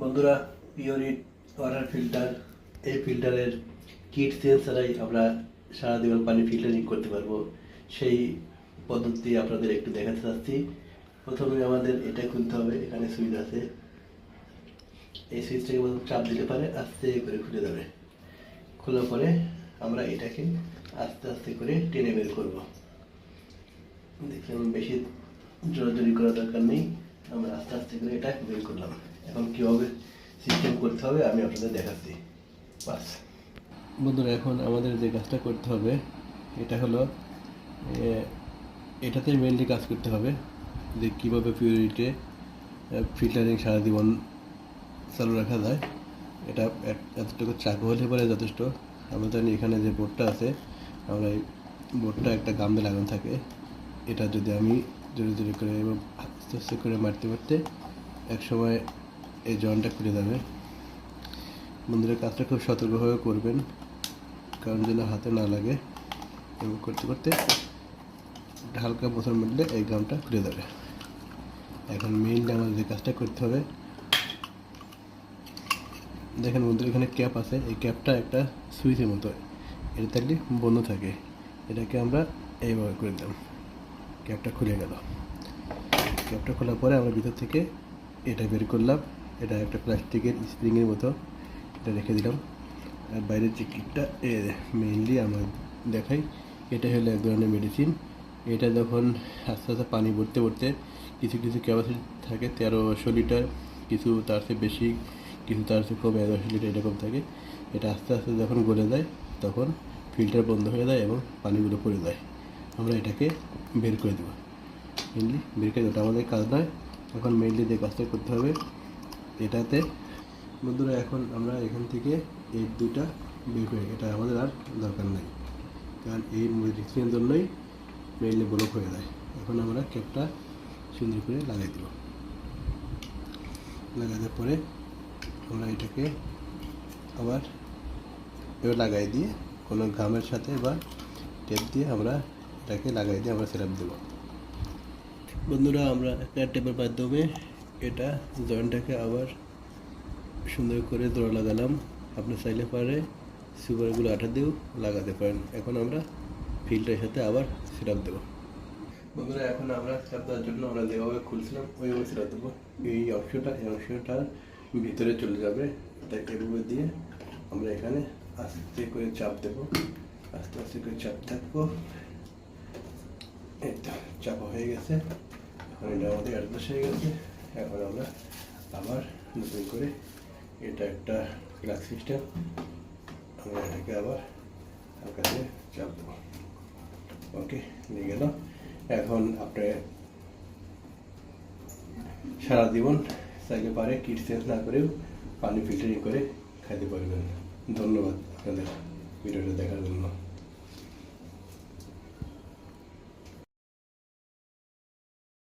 বন্ধুরা Pureit water filter এই ফিল্টারের kit change ছাড়াই আমরা সারা জীবন পানি ফিল্টারিং করতে পারব। সেই পদ্ধতি আপনাদের একটু দেখাতে চাচ্ছি। প্রথমে আমাদের এটা খুলতে হবে, এখানে সুইচ আছে। এই সুইচটাকে মতো চাপ দিতে পারে, আস্তে করে খুলে যাবে খোলার পরে আমরা এটাকে আস্তে আস্তে করে টেনে বের করব। দেখলাম বেশি জোরাজোরি করার দরকার নেই, আমরা আস্তে আস্তে করে এটা বের করলাম। এখন কীভাবে সিস্টেম করতে হবে, আমি আপনাদের দেখাচ্ছি। বাস। বন্ধুরা, এখন আমাদের যে কাজটা করতে হবে, এটা হলো এটাতে মেনলি কাজ করতে হবে যে কীভাবে পিউরিটে ফিল্টারিং সারা জীবন চালু রাখা যায়। এটা এতটুকু চাকু হলে পরে যথেষ্ট। আমরা জানি এখানে যে বোর্ডটা আছে, আমরা এই বোর্ডটা একটা গামে লাগানো থাকে। এটা যদি আমি জোরে জোরে করে এবং আস্তে আস্তে করে মারতে মারতে এক সময় এই জয়েন্টটা খুলে যাবে। বন্ধুরা কাজটা খুব সতর্কভাবে করবেন, কারণ যেন হাতে না লাগে। এবং করতে করতে হালকা মোচন মারলে এই গামটা খুলে যাবে। এখন মেইনলি আমাদের যে কাজটা করতে হবে। দেখেন বন্ধুরা, এখানে ক্যাপ আছে। এই ক্যাপটা একটা সুইচের মতো। এটা থাকলে বন্ধ থাকে। এটাকে আমরা এইভাবে করে দিলাম। ক্যাপটা খুলে গেল। ক্যাপটা খোলার পরে আমরা ভিতর থেকে এটা বের করলাম। এটা একটা প্লাস্টিকের স্প্রিংয়ের মতো। এটা রেখে দিলাম। আর বাইরের যে কিটটা মেইনলি আমরা দেখাই এটা হলো এক ধরনের মেডিসিন এটা যখন আস্তে আস্তে পানি ভরতে ভরতে কিছু কিছু ক্যাপাসিটি থাকে তেরোশো লিটার, কিছু তার চেয়ে বেশি, কিছু তার চেয়ে কম এগারোশো লিটার এরকম থাকে। এটা আস্তে আস্তে যখন গলে যায়, তখন ফিল্টার বন্ধ হয়ে যায় এবং পানিগুলো পড়ে যায়। আমরা এটাকে বের করে দেবো। মেনলি বের করে ওটা আমাদের কাজ নয়। এখন মেনলি যে কাজটা করতে হবে এটাতে। বন্ধুরা, এখন আমরা এখান থেকে এই দুটা বের করে এটা আমাদের আর দরকার নাই। কারণ এই মেডিসিনের জন্যই মেনলি ব্লক হয়ে যায়। এখন আমরা ক্যাপটা সুন্দর করে লাগাই দেব লাগানোর পরে আমরা এটাকে আবার এবার লাগাই দিয়ে কোনো ঘামের সাথে বা টেপ দিয়ে আমরা এটাকে লাগাই দিয়ে আমরা সেরাপ দেবো। বন্ধুরা, আমরা একটা টেপের মাধ্যমে এটা জয়েন্টটাকে আবার সুন্দর করে দোড়া লাগালাম। আপনি চাইলে পারে সুপারগুলো আঠা দিয়েও লাগাতে পারেন। এখন আমরা ফিল্টারের সাথে আবার সিরাপ দেবো। বন্ধুরা, এখন আমরা সিরাপ দেওয়ার জন্য আমরা যেভাবে খুলছিলাম, ওইভাবে সিরাপ দেবো। এই অংশটা এই অংশটা ভিতরে চলে যাবে। এটা এভাবে দিয়ে আমরা এখানে আস্তে করে চাপ দেবো। আস্তে আস্তে করে চাপ থাকব। চাপা হয়ে গেছে। এখন এটা আমাদের অ্যাডজাস্ট হয়ে গেছে। এখন আমরা। আবার নতুন করে এটা একটা ক্লাস সিস্টেম আমরা এটাকে আবার দিয়ে চাপ দেবো ওকে নিয়ে গেল এখন আপনি সারা জীবন চাইলে পারে কিট চেঞ্জ না করেও পানি ফিল্টারিং করে খাইতে পারবেন। ধন্যবাদ আপনাদের ভিডিওটা দেখার জন্য।